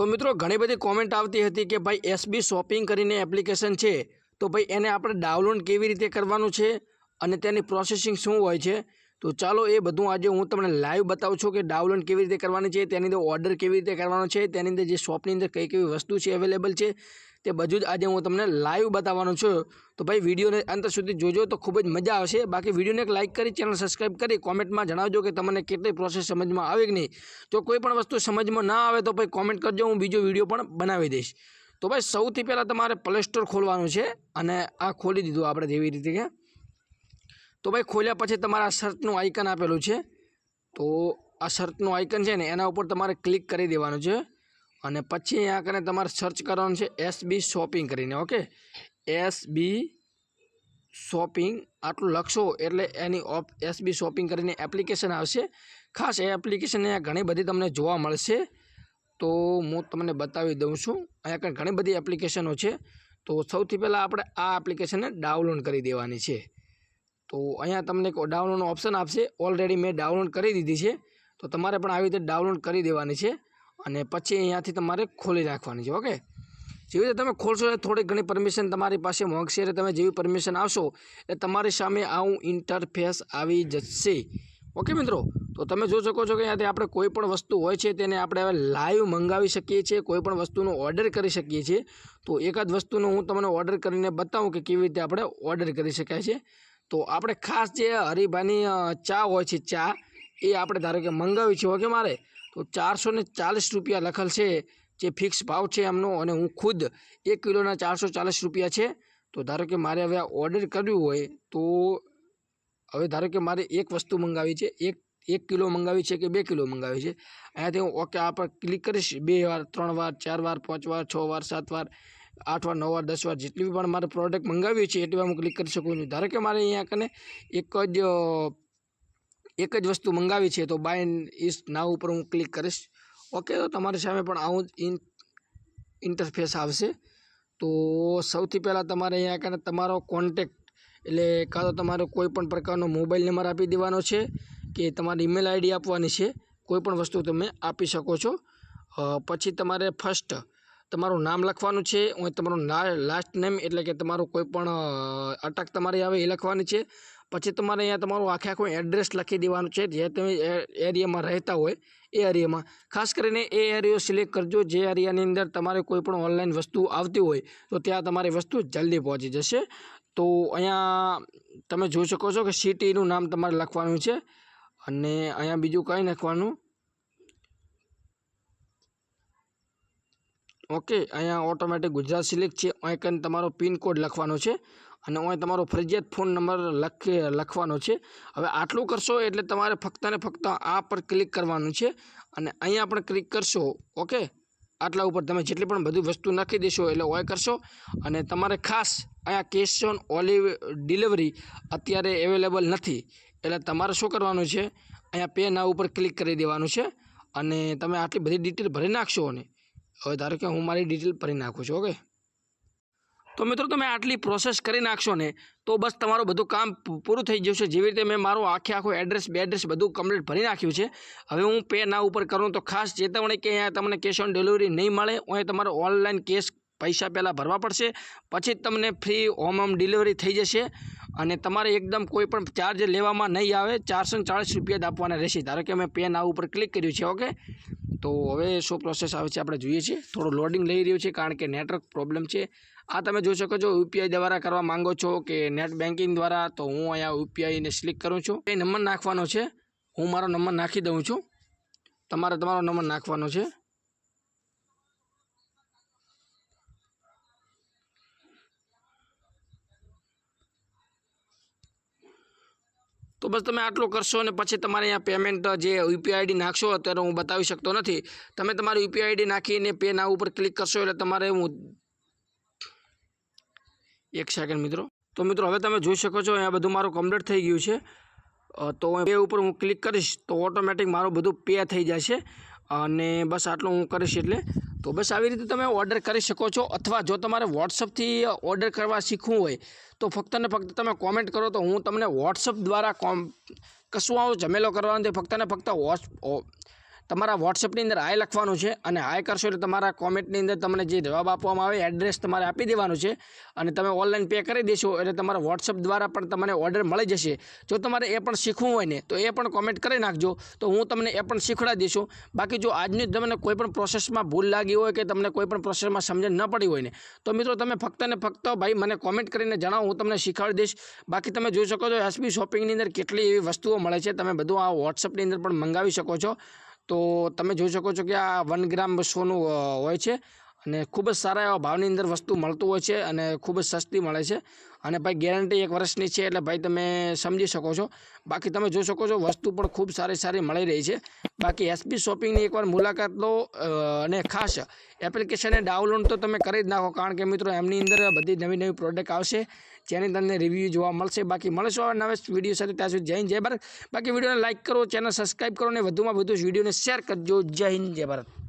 તો મિત્રો, ઘણી બધી કોમેન્ટ આવતી હતી કે ભાઈ એસબી શોપિંગ કરીને એપ્લિકેશન છે. તો ભાઈ, એને આપણે ડાઉનલોડ કેવી રીતે કરવાનું છે અને તેની પ્રોસેસિંગ શું હોય છે? તો ચાલો એ બધું આજે હું તમને લાઈવ બતાવું છું કે ડાઉનલોડ કેવી રીતે કરવાની છે, તેની અંદર ઓર્ડર કેવી રીતે કરવાનો છે, તેની અંદર જે શોપની અંદર કઈ કઈ વસ્તુ છે અવેલેબલ છે, તે બધું જ આજે હું તમને લાઈવ બતાવવાનો છું. તો ભાઈ વિડીયોને અંત સુધી જોજો તો ખૂબ જ મજા આવશે. બાકી વિડીયોને એક લાઇક કરી ચેનલ સબસ્ક્રાઈબ કરી કોમેન્ટમાં જણાવજો કે તમને કેટલી પ્રોસેસ સમજમાં આવે કે નહીં. જો કોઈ પણ વસ્તુ સમજમાં ના આવે તો ભાઈ કોમેન્ટ કરજો, હું બીજો વીડિયો પણ બનાવી દઈશ. તો ભાઈ સૌથી પહેલાં તમારે પ્લે સ્ટોર ખોલવાનું છે અને આ ખોલી દીધું આપણે જેવી રીતે કે તો ભાઈ ખોલ્યા પછી તમારા શર્ટનું આઇકન આપેલું છે. તો આ શર્ટનું આઇકન છે ને, એના ઉપર તમારે ક્લિક કરી દેવાનું છે. અને પછી અહીંયા કરીને તમારે સર્ચ કરવાનું છે એસબી શોપિંગ કરીને ઓકે એસબી શોપિંગ આટલું લખશો એટલે એની ઓપ એસબી શોપિંગ કરીને એપ્લિકેશન આવશે. ખાસ એ એપ્લિકેશન અહીંયા ઘણી બધી તમને જોવા મળશે. તો હું તમને બતાવી દઉં છું. અહીંયા કંઈ ઘણી બધી એપ્લિકેશનો છે. તો સૌથી પહેલાં આપણે આ એપ્લિકેશનને ડાઉનલોડ કરી દેવાની છે. તો અહીંયા તમને એક ડાઉનલોડનો ઓપ્શન આપશે. ઓલરેડી મેં ડાઉનલોડ કરી દીધી છે. તો તમારે પણ આવી રીતે ડાઉનલોડ કરી દેવાની છે અને પછી અહીંયાથી તમારે ખોલી રાખવાની છે, ઓકે? જેવી રીતે તમે ખોલશો એટલે થોડી ઘણી પરમિશન તમારી પાસે માંગશે એટલે તમે જેવી પરમિશન આવશો એ તમારી સામે આવું ઇન્ટરફેસ આવી જશે. ઓકે મિત્રો? તો તમે જોઈ શકો છો કે અહીંયાથી આપણે કોઈ પણ વસ્તુ હોય છે તેને આપણે હવે લાઈવ મંગાવી શકીએ છીએ, કોઈ પણ વસ્તુનો ઓર્ડર કરી શકીએ છીએ. તો એકાદ વસ્તુનો હું તમને ઓર્ડર કરીને બતાવું કે કેવી રીતે આપણે ઓર્ડર કરી શકાય છે. તો આપણે ખાસ જે હરીભાઈની ચા હોય છે, ચા, એ આપણે ધારો કે મંગાવી છે ઓકે મારે? તો ચારસો ચાલીસ રૂપિયા લખેલ છે, જે ફિક્સ ભાવ છે એમનો, અને હું ખુદ એક કિલોના ચારસો ચાલીસ રૂપિયા છે. તો ધારો કે મારે હવે આ ઓર્ડર કર્યું હોય, તો હવે ધારો કે મારે એક વસ્તુ મંગાવી છે, એક એક કિલો મંગાવી છે કે બે કિલો મંગાવી છે? અહીંયાથી હું ઓકે આ પર ક્લિક કરીશ, બે વાર, ત્રણ વાર, ચાર વાર, પાંચ વાર, છ વાર, સાત વાર આઠ વાર, નવ વાર, દસ વાર જેટલી પણ મારે પ્રોડક્ટ મંગાવી છે, એટલી વાર હું ક્લિક કરી શકું છું. ધારો કે મારે અહીંયા કને એક જ એક જ વસ્તુ મંગાવી છે, તો બાય ઇસ નાવ ઉપર હું ક્લિક કરીશ. ઓકે તો તમારી સામે પણ આવું ઇન ઇન્ટરફેસ આવશે. તો સૌથી પહેલાં તમારે અહીંયા કને તમારો કોન્ટેક્ટ એટલે કાં તો તમારો કોઈ પણ પ્રકારનો મોબાઈલ નંબર આપી દેવાનો છે, કે તમારી ઈમેલ આઈડી આપવાની છે, કોઈ પણ વસ્તુ તમે આપી શકો છો. પછી તમારે ફર્સ્ટ તમારું નામ લખવાનું છે, હું તમારું લાસ્ટ નેમ એટલે કે તમારું કોઈ પણ અટક તમારી આવે એ લખવાની છે. પછી તમારે અહીંયા તમારું આખે આખું એડ્રેસ લખી દેવાનું છે, જે તમે એરિયામાં રહેતા હોય, એ એરિયામાં ખાસ કરીને એ એરિયો સિલેક્ટ કરજો, જે એરિયાની અંદર તમારે કોઈ પણ ઓનલાઈન વસ્તુ આવતી હોય, તો ત્યાં તમારી વસ્તુ જલ્દી પહોંચી જશે. તો અહીંયા તમે જોઈ શકો છો કે સિટીનું નામ તમારે લખવાનું છે, અને અહીંયા બીજું કંઈ લખવાનું ઓકે, અહીંયા ઓટોમેટિક ગુજરાત સિલેક્ટ છે. અહીં કંઈ તમારો પિનકોડ લખવાનો છે અને અહીં તમારો ફરજિયાત ફોન નંબર લખી, લખવાનો છે. હવે આટલું કરશો એટલે તમારે ફક્ત ને ફક્ત આ પર ક્લિક કરવાનું છે અને અહીંયા પણ ક્લિક કરશો, ઓકે? આટલા ઉપર તમે જેટલી પણ બધી વસ્તુ નાખી દેશો એટલે ઓય કરશો અને તમારે ખાસ અહીંયા કેશ ઓન ઓલિવ ડિલિવરી અત્યારે અવેલેબલ નથી. એટલે તમારે શું કરવાનું છે? અહીંયા પે ના ઉપર ક્લિક કરી દેવાનું છે અને તમે આટલી બધી ડિટેલ ભરી નાખશો ને હવે ધારો કે હું મારી ડિટેલ ભરી નાખું છું ઓકે તો મિત્રો તમે આટલી પ્રોસેસ કરી નાખશો ને, તો બસ તમારું બધું કામ પૂરું થઈ જશે. જેવી રીતે મેં મારું આખે આખું એડ્રેસ બે એડ્રેસ બધું કમ્પ્લીટ ભરી નાખ્યું છે, હવે હું પે ના ઉપર કરું તો ખાસ ચેતવણી કે અહીંયા તમને કેશ ઓન ડિલિવરી નહીં મળે અહીં તમારે ઓનલાઈન કેશ પૈસા પહેલાં ભરવા પડશે, પછી જ તમને ફ્રી હોમ હોમ ડિલિવરી થઈ જશે અને તમારે એકદમ કોઈ પણ ચાર્જ લેવામાં નહીં આવે, ચારસો ચાળીસ રૂપિયા જ આપવાના રહેશે. ધારો કે મેં પેન આ ઉપર ક્લિક કર્યું છે ઓકે તો હવે શું પ્રોસેસ આવે છે આપણે જોઈએ છીએ. થોડું લોડિંગ લઈ રહ્યું છે કારણ કે નેટવર્ક પ્રોબ્લેમ છે. આ તમે જોઈ શકો છો યુપીઆઈ દ્વારા કરવા માંગો છો કે નેટ બેન્કિંગ દ્વારા, તો હું અહીંયા યુપીઆઈને સિલેક્ટ કરું છું. એ નંબર નાખવાનો છે. હું મારો નંબર નાખી દઉં છું. તમારે તમારો નંબર નાખવાનો છે. બસ તમે આટલું કરશો અને પછી તમારે અહીંયા પેમેન્ટ જે યુપીઆઈ આઈડી નાખશો અત્યારે હું બતાવી શકતો નથી. તમે તમારી યુપીઆઈ આઈડી નાખીને પે ના ઉપર ક્લિક કરશો એટલે તમારે હું એક સેકન્ડ મિત્રો. તો મિત્રો હવે તમે જોઈ શકો છો અહીંયા બધું મારું કમ્પ્લીટ થઈ ગયું છે. તો પે ઉપર હું ક્લિક કરીશ તો ઓટોમેટિક મારું બધું પે થઈ જશે. અને બસ આટલું હું કરીશ એટલે તો બસ આવી રીતે તમે ઓર્ડર કરી શકો છો અથવા જો તમારે વોટ્સઅપથી ઓર્ડર કરવા શીખવું હોય, તો ફક્ત ને ફક્ત તમે કોમેન્ટ કરો તો હું તમને વોટ્સઅપ દ્વારા કોમ કશું આવો ઝમેલો કરવાનો ફક્ત ને ફક્ત તમારા વોટ્સએપની અંદર હાય લખવાનું છે અને હાય કરશો એટલે તમારા કોમેન્ટની અંદર તમને જે જવાબ આપવામાં આવે એડ્રેસ તમારે આપી દેવાનું છે અને તમે ઓનલાઈન પે કરી દેશો એટલે તમારા વોટ્સએપ દ્વારા પણ તમને ઓર્ડર મળી જશે. જો તમારે એ પણ શીખવું હોય ને, તો એ પણ કોમેન્ટ કરી નાખજો. તો હું તમને એ પણ શીખવાડી દઈશું બાકી જો આજની તમને કોઈ પણ પ્રોસેસમાં ભૂલ લાગી હોય કે તમને કોઈ પણ પ્રોસેસમાં સમજણ ન પડી હોય ને, તો મિત્રો તમે ફક્ત ને ફક્ત ભાઈ મને કોમેન્ટ કરીને જણાવો, હું તમને શીખવાડી દઈશ. બાકી તમે જોઈ શકો છો એસબી શોપિંગની અંદર કેટલી એવી વસ્તુઓ મળે છે. તમે બધું આ વોટ્સઅપની અંદર પણ મંગાવી શકો છો. તો તમે જોઈ શકો છો કે આ વન ગ્રામ સોનું હોય છે. અને ખૂબ જ સારા એવા ભાવની અંદર વસ્તુ મળતું હોય છે અને ખૂબ જ સસ્તી મળે છે. અને ભાઈ ગેરંટી એક વર્ષની છે એટલે ભાઈ તમે સમજી શકો છો. બાકી તમે જોઈ શકો છો વસ્તુ પણ ખૂબ સારી સારી મળી રહી છે. બાકી એસપી શોપિંગની એકવાર મુલાકાત લો અને ખાસ એપ્લિકેશનને ડાઉનલોડ તો તમે કરી જ નાખો. કારણ કે મિત્રો એમની અંદર બધી નવી નવી પ્રોડક્ટ આવશે, જેની તમને રિવ્યૂ જોવા મળશે. બાકી મળશો હવે નવા વીડિયો સાથે. ત્યાં સુધી જય હિન્દ, જય ભારત. બાકી વિડીયોને લાઇક કરો ચેનલ સબસ્ક્રાઈબ કરો અને વધુમાં વધુ વિડીયોને શેર કરજો. જય હિન્દ, જય ભારત.